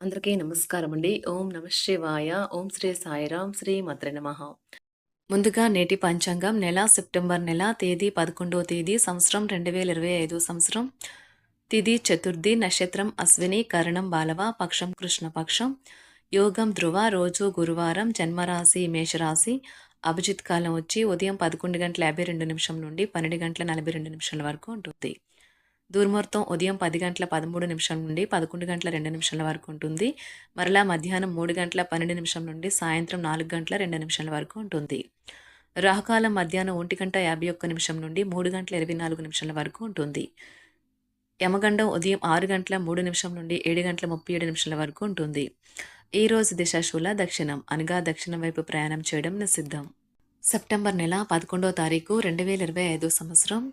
అందరికీ నమస్కారం అండి. ఓం నమ శివాయ. ఓం శ్రీ సాయిరాం. శ్రీ మద్ర నమః. ముందుగా నేటి పంచాంగం నెల సెప్టెంబర్ నెల తేదీ 11వ తేదీ సంవత్సరం 2025 సంవత్సరం తిది చతుర్థి నక్షత్రం అశ్విని కరణం బాలవ పక్షం కృష్ణపక్షం యోగం ధ్రువ రోజు గురువారం జన్మరాశి మేషరాశి అభిజిత్ కాలం వచ్చి ఉదయం పదకొండు గంటల యాభై రెండు నిమిషం నుండి పన్నెండు గంటల నలభై రెండు నిమిషాల వరకు ఉంటుంది దుర్ముహూర్తం ఉదయం పది గంటల పదమూడు నిమిషం నుండి పదకొండు గంటల రెండు నిమిషాల వరకు ఉంటుంది. మరలా మధ్యాహ్నం మూడు గంటల పన్నెండు నిమిషం నుండి సాయంత్రం నాలుగు గంటల రెండు నిమిషాల వరకు ఉంటుంది. రాహుకాలం మధ్యాహ్నం ఒంటి గంట యాభై ఒక్క నిమిషం నుండి మూడు గంటల ఇరవై నాలుగు నిమిషాల వరకు ఉంటుంది. యమగండం ఉదయం ఆరు గంటల మూడు నిమిషం నుండి ఏడు గంటల ముప్పై ఏడు నిమిషాల వరకు ఉంటుంది. ఈ రోజు దిశాశూల దక్షిణం అనగా దక్షిణం వైపు ప్రయాణం చేయడం నిషిద్ధం. సెప్టెంబర్ నెల పదకొండవ తారీఖు రెండు వేల ఇరవై ఐదో సంవత్సరం.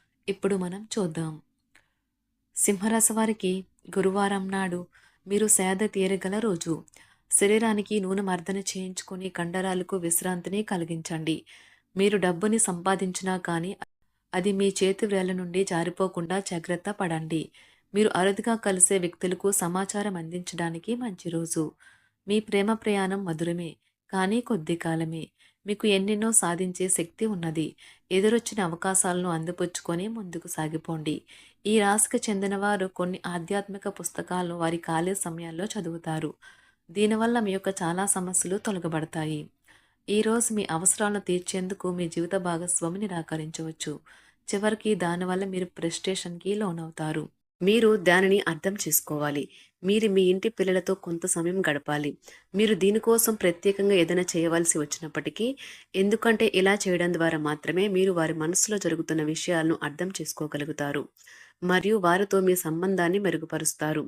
ఇప్పుడు మనం చూద్దాం. సింహరాశి వారికి గురువారం నాడు మీరు సేద తీరగల రోజు. శరీరానికి నూనె మర్దన చేయించుకొని కండరాలకు విశ్రాంతిని కలిగించండి. మీరు డబ్బుని సంపాదించినా కానీ అది మీ చేతి వేల నుండి జారిపోకుండా జాగ్రత్త పడండి. మీరు అరుదుగా కలిసే వ్యక్తులకు సమాచారం అందించడానికి మంచి రోజు. మీ ప్రేమ ప్రయాణం మధురమే కానీ కొద్ది కాలమే. మీకు ఎన్నెన్నో సాధించే శక్తి ఉన్నది. ఎదురొచ్చిన అవకాశాలను అందిపుచ్చుకొని ముందుకు సాగిపోండి. ఈ రాశికి చెందిన వారు కొన్ని ఆధ్యాత్మిక పుస్తకాలను వారి ఖాళీ సమయాల్లో చదువుతారు. దీనివల్ల మీ యొక్క చాలా సమస్యలు తొలగబడతాయి. ఈరోజు మీ అవసరాలను తీర్చేందుకు మీ జీవిత భాగస్వామి నిరాకరించవచ్చు. చివరికి దానివల్ల మీరు ప్రెస్టేషన్కి లోనవుతారు. మీరు దానిని అర్థం చేసుకోవాలి. మీరు మీ ఇంటి పిల్లలతో కొంత సమయం గడపాలి. మీరు దీనికోసం ప్రత్యేకంగా ఏదైనా చేయవలసి వచ్చినప్పటికీ ఎందుకంటే ఇలా చేయడం ద్వారా మాత్రమే మీరు వారి మనసులో జరుగుతున్న విషయాలను అర్థం చేసుకోగలుగుతారు మరియు వారితో మీ సంబంధాన్ని మెరుగుపరుస్తారు.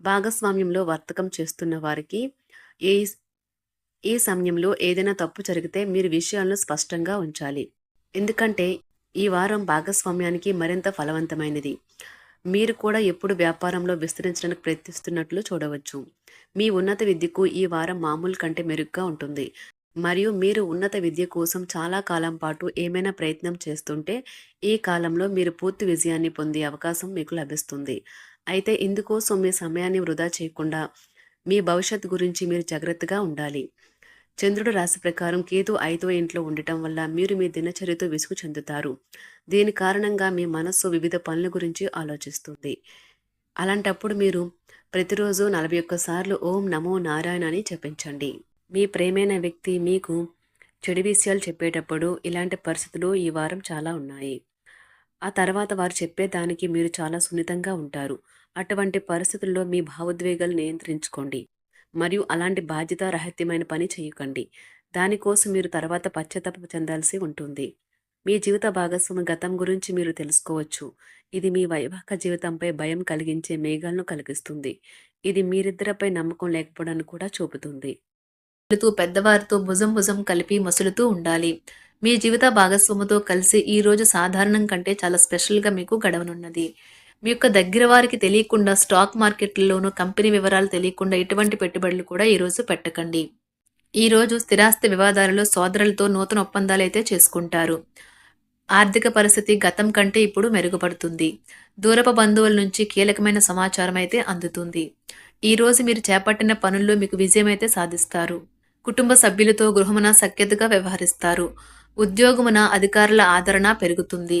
భాగస్వామ్యంలో వర్తకం చేస్తున్న వారికి ఏ ఈ సమయంలో ఏదైనా తప్పు జరిగితే మీరు విషయాలను స్పష్టంగా ఉంచాలి. ఎందుకంటే ఈ వారం భాగస్వామ్యానికి మరింత ఫలవంతమైనది. మీరు కూడా ఎప్పుడు వ్యాపారంలో విస్తరించడానికి ప్రయత్నిస్తున్నట్లు చూడవచ్చు. మీ ఉన్నత విద్యకు ఈ వారం మామూలు కంటే మెరుగ్గా ఉంటుంది. మరియు మీరు ఉన్నత విద్య కోసం చాలా కాలం పాటు ఏమైనా ప్రయత్నం చేస్తుంటే ఈ కాలంలో మీరు పూర్తి విజయాన్ని పొందే అవకాశం మీకు లభిస్తుంది. అయితే ఇందుకోసం మీ సమయాన్ని వృధా చేయకుండా మీ భవిష్యత్తు గురించి మీరు జాగ్రత్తగా ఉండాలి. చంద్రుడు రాశి ప్రకారం కేతు ఐదో ఇంట్లో ఉండటం వల్ల మీరు మీ దినచర్యతో విసుగు చెందుతారు. దీని కారణంగా మీ మనస్సు వివిధ పనుల గురించి ఆలోచిస్తుంది. అలాంటప్పుడు మీరు ప్రతిరోజు నలభై ఒక్కసార్లు ఓం నమో నారాయణ అని చెప్పించండి మీ ప్రేమైన వ్యక్తి మీకు చెడు విషయాలు చెప్పేటప్పుడు ఇలాంటి పరిస్థితులు ఈ వారం చాలా ఉన్నాయి. ఆ తర్వాత వారు చెప్పేదానికి మీరు చాలా సున్నితంగా ఉంటారు. అటువంటి పరిస్థితుల్లో మీ భావోద్వేగాలు నియంత్రించుకోండి. మరియు అలాంటి బాధ్యత రహత్యమైన పని చేయకండి. దానికోసం మీరు తర్వాత పశ్చాత్తాప చెందాల్సి ఉంటుంది. మీ జీవిత భాగస్వామి గతం గురించి మీరు తెలుసుకోవచ్చు. ఇది మీ వైవాహిక జీవితంపై భయం కలిగించే మేఘాలను కలిగిస్తుంది. ఇది మీరిద్దరిపై నమ్మకం లేకపోవడాన్ని కూడా చూపుతుంది. మసులుతూ పెద్దవారితో భుజం భుజం కలిపి మసులుతూ ఉండాలి. మీ జీవిత భాగస్వామితో కలిసి ఈ రోజు సాధారణం కంటే చాలా స్పెషల్గా మీకు గడవనున్నది. మీ యొక్క దగ్గర వారికి తెలియకుండా స్టాక్ మార్కెట్లలోనూ కంపెనీ వివరాలు తెలియకుండా ఎటువంటి పెట్టుబడులు కూడా ఈరోజు పెట్టకండి. ఈరోజు స్థిరాస్తి వివాదాలలో సోదరులతో నూతన ఒప్పందాలు అయితే చేసుకుంటారు. ఆర్థిక పరిస్థితి గతం కంటే ఇప్పుడు మెరుగుపడుతుంది. దూరపు బంధువుల నుంచి కీలకమైన సమాచారం అయితే అందుతుంది. ఈ రోజు మీరు చేపట్టిన పనుల్లో మీకు విజయం అయితే సాధిస్తారు. కుటుంబ సభ్యులతో గృహమున సఖ్యతగా వ్యవహరిస్తారు. ఉద్యోగమున అధికారుల ఆదరణ పెరుగుతుంది.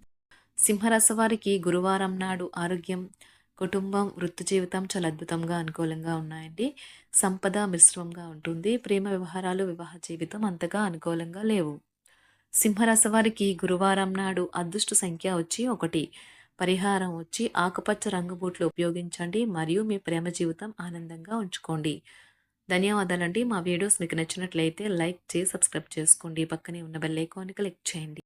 సింహరాశి గురువారం నాడు ఆరోగ్యం కుటుంబం వృత్తి జీవితం చాలా అద్భుతంగా అనుకూలంగా ఉన్నాయండి. సంపద మిశ్రమంగా ఉంటుంది. ప్రేమ వ్యవహారాలు వివాహ జీవితం అంతగా అనుకూలంగా లేవు. సింహరాశి వారికి గురువారం నాడు అదృష్ట సంఖ్య వచ్చి ఒకటి. పరిహారం వచ్చి ఆకుపచ్చ రంగు బూట్లు ఉపయోగించండి మరియు మీ ప్రేమ జీవితం ఆనందంగా ఉంచుకోండి. ధన్యవాదాలండి. మా వీడియోస్ మీకు నచ్చినట్లయితే లైక్ చేసి సబ్స్క్రైబ్ చేసుకోండి. పక్కనే ఉన్న బెల్ ఐకాన్ని క్లిక్ చేయండి.